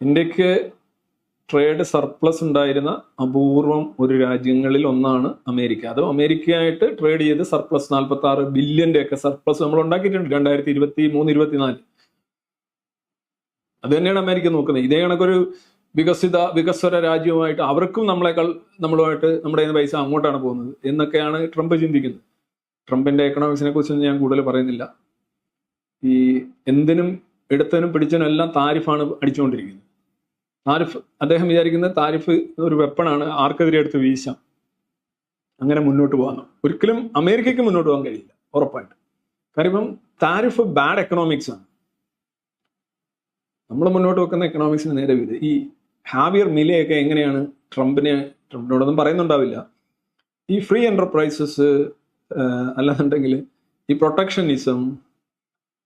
ഇന്ത്യയ്ക്ക് trade surplus ഉണ്ടായിരുന്ന അപൂർവം ഒരു രാജ്യങ്ങളിൽ ഒന്നാണ് അമേരിക്ക. അത് അമേരിക്കയായിട്ട് ട്രേഡ് ചെയ്ത് സർപ്ലസ് നാൽപ്പത്തി ആറ് ബില്യന്റെ ഒക്കെ സർപ്ലസ് നമ്മൾ ഉണ്ടാക്കിയിട്ടുണ്ട് രണ്ടായിരത്തി ഇരുപത്തി മൂന്ന് ഇരുപത്തിനാല്. അത് തന്നെയാണ് അമേരിക്ക നോക്കുന്നത്. ഇതേ കണക്കൊരു വികസിത വികസ്വര രാജ്യവുമായിട്ട് അവർക്കും നമ്മളെക്കാൾ നമ്മളുമായിട്ട് നമ്മുടെ പൈസ അങ്ങോട്ടാണ് പോകുന്നത് എന്നൊക്കെയാണ് ട്രംപ് ചിന്തിക്കുന്നത്. ട്രംപിന്റെ എക്കണോമിക്സിനെ കുറിച്ചൊന്നും ഞാൻ കൂടുതൽ പറയുന്നില്ല. ഈ എന്തിനും എടുത്തതിനും പിടിച്ചതിനും എല്ലാം താരിഫാണ് അടിച്ചുകൊണ്ടിരിക്കുന്നത്. താരിഫ് അദ്ദേഹം വിചാരിക്കുന്ന താരിഫ് ഒരു വെപ്പണാണ് ആർക്കെതിരെ എടുത്ത് വീശാം. അങ്ങനെ മുന്നോട്ട് പോകാൻ ഒരിക്കലും അമേരിക്കയ്ക്ക് മുന്നോട്ട് പോകാൻ കഴിയില്ല ഉറപ്പായിട്ട്. കാര്യം താരിഫ് ബാഡ് എക്കണോമിക്സ് ആണ്. നമ്മൾ മുന്നോട്ട് വെക്കുന്ന എക്കണോമിക്സിന് നേരെ വിധ ഈ ഹാവിയർ മിലയൊക്കെ എങ്ങനെയാണ് ട്രംപിനെ ട്രംപിനോടൊന്നും പറയുന്നുണ്ടാവില്ല. ഈ ഫ്രീ എന്റർപ്രൈസസ് അല്ലാന്നുണ്ടെങ്കിൽ ഈ പ്രൊട്ടക്ഷനിസം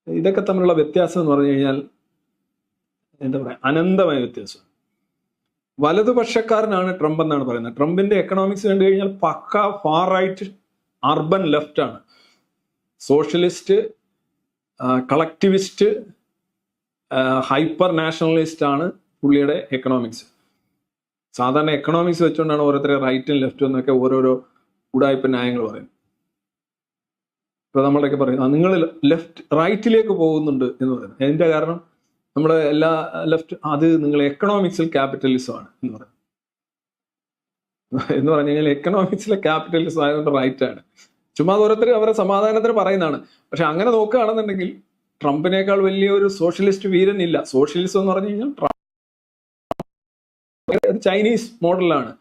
ഇതൊക്കെ തമ്മിലുള്ള വ്യത്യാസം എന്ന് പറഞ്ഞു കഴിഞ്ഞാൽ എന്താ പറയുക അനന്തമായ വ്യത്യാസം. വലതുപക്ഷക്കാരനാണ് ട്രംപ് എന്നാണ് പറയുന്നത്. ട്രംപിന്റെ എക്കണോമിക്സ് കണ്ടു കഴിഞ്ഞാൽ പക്ക ഫാർ റൈറ്റ് അർബൻ ലെഫ്റ്റ് ആണ്. സോഷ്യലിസ്റ്റ് കളക്ടിവിസ്റ്റ് ഹൈപ്പർ നാഷണലിസ്റ്റ് ആണ് പുള്ളിയുടെ എക്കണോമിക്സ് സാധാരണ എക്കണോമിക്സ് വെച്ചുകൊണ്ടാണ് ഓരോരുത്തരെ റൈറ്റും ലെഫ്റ്റും എന്നൊക്കെ ഓരോരോ ഉടായ്പ ന്യായങ്ങൾ പറയുന്നത്. ഇപ്പൊ നമ്മളൊക്കെ പറയും നിങ്ങൾ ലെഫ്റ്റ് റൈറ്റിലേക്ക് പോകുന്നുണ്ട് എന്ന് പറയുന്നത്. അതിന്റെ കാരണം? നമ്മുടെ എല്ലാ ലെഫ്റ്റ് അത് നിങ്ങൾ എക്കണോമിക്സിൽ ക്യാപിറ്റലിസം ആണ് എന്ന് പറയും എന്ന് പറഞ്ഞു കഴിഞ്ഞാൽ എക്കണോമിക്സിലെ ക്യാപിറ്റലിസം ആയതുകൊണ്ട് റൈറ്റ് ആണ്. ചുമ്മാ ഓരോരുത്തർ അവരെ സമാധാനത്തിന് പറയുന്നതാണ്. പക്ഷെ അങ്ങനെ നോക്കുകയാണെന്നുണ്ടെങ്കിൽ ട്രംപിനേക്കാൾ വലിയ ഒരു സോഷ്യലിസ്റ്റ് വീരൻ ഇല്ല. സോഷ്യലിസം എന്ന് പറഞ്ഞു കഴിഞ്ഞാൽ ചൈനീസ് മോഡലാണ്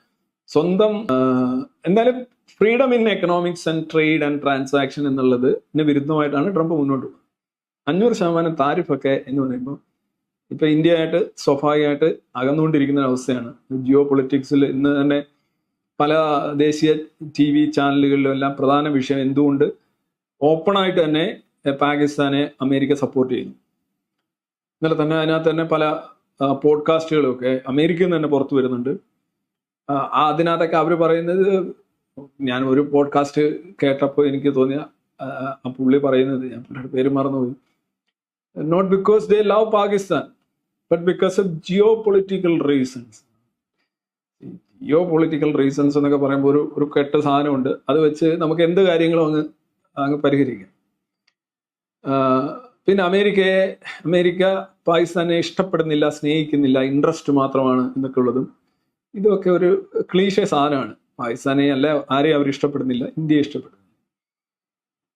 സ്വന്തം എന്തായാലും freedom in economics and trade and transaction എന്നുള്ളത് വിരുദ്ധമായിട്ടാണ് ട്രംപ് മുന്നോട്ട് പോകുന്നത്. അഞ്ഞൂറ് ശതമാനം താരിഫൊക്കെ എന്ന് പറയുമ്പോൾ ഇപ്പൊ ഇന്ത്യയായിട്ട് സ്വാഭാവികമായിട്ട് അകന്നുകൊണ്ടിരിക്കുന്ന അവസ്ഥയാണ്. ജിയോ പൊളിറ്റിക്സിൽ ഇന്ന് തന്നെ പല ദേശീയ ടി വി ചാനലുകളിലും എല്ലാം പ്രധാന വിഷയം എന്തുകൊണ്ട് ഓപ്പണായിട്ട് തന്നെ പാകിസ്ഥാനെ അമേരിക്ക സപ്പോർട്ട് ചെയ്യുന്നു. ഇന്നലെ തന്നെ അതിനകത്ത് തന്നെ പല പോഡ്കാസ്റ്റുകളൊക്കെ അമേരിക്കയിൽ നിന്ന് തന്നെ പുറത്തു വരുന്നുണ്ട്. അതിനകത്തൊക്കെ അവർ പറയുന്നത് ഞാൻ ഒരു പോഡ്കാസ്റ്റ് കേട്ടപ്പോൾ എനിക്ക് തോന്നിയ ആ പുള്ളി പറയുന്നത് ഞാൻ പുള്ളിയുടെ പേര് മറന്നുപോയി. Not because they love Pakistan but because of geo political reasons geo reasons എന്നൊക്കെ പറയുമ്പോൾ ഒരു ഒരു കെട്ട സാധനമുണ്ട്. അത് വെച്ച് നമുക്ക് എന്ത് കാര്യങ്ങളും അങ്ങ് അങ്ങ് പരിഹരിക്കാം. പിന്നെ അമേരിക്കയെ അമേരിക്ക പാകിസ്ഥാനെ ഇഷ്ടപ്പെടുന്നില്ല സ്നേഹിക്കുന്നില്ല ഇൻട്രസ്റ്റ് മാത്രമാണ് എന്നൊക്കെ ഉള്ളതും ഇതൊക്കെ ഒരു ക്ലീശ സാധനമാണ്. പാകിസ്ഥാനെ അല്ല ആരെയും അവർ ഇഷ്ടപ്പെടുന്നില്ല ഇന്ത്യയെ ഇഷ്ടപ്പെടുന്നു